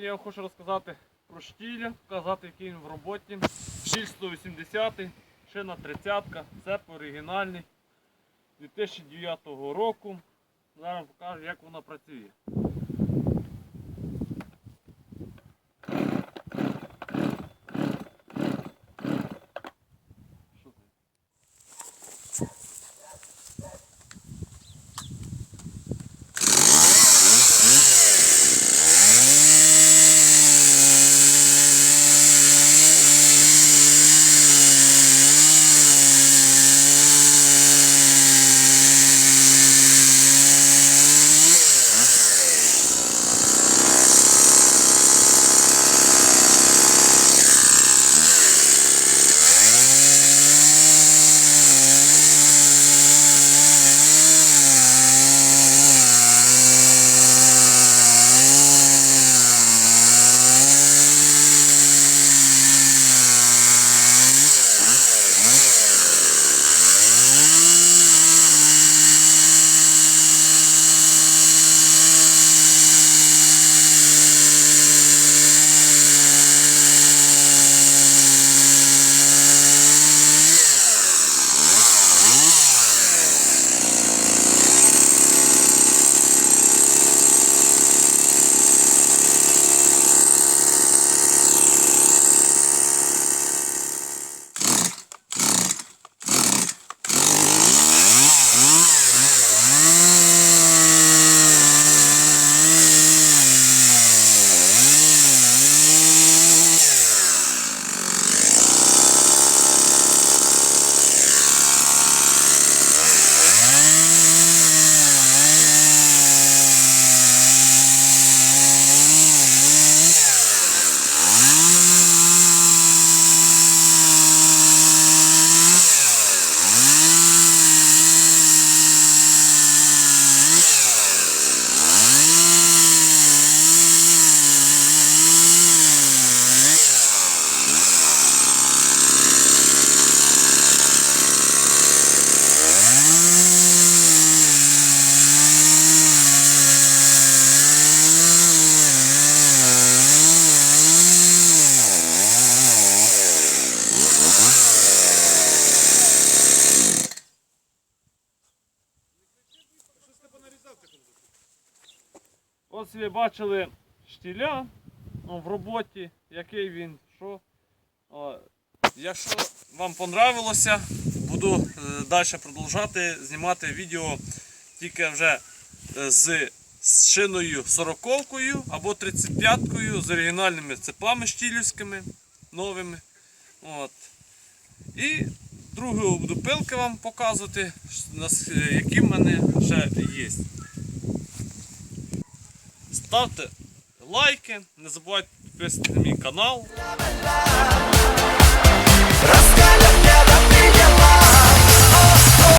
я вам хочу розказати про штіля, показати, який він в роботі. Штіль 180, шина 30, цеп оригінальний 2009 року. Зараз покажу, як вона працює. Ось ви бачили штіля ну, в роботі, який він, що. Якщо вам понравилося, буду е, далі продовжати знімати відео тільки вже е, з, шиною 40 або 35 з оригінальними цепами штілівськими новими. От. І другу буду пилки вам показувати, які в мене ще є. Ставте лайки, не забувайте підписатися на мій канал.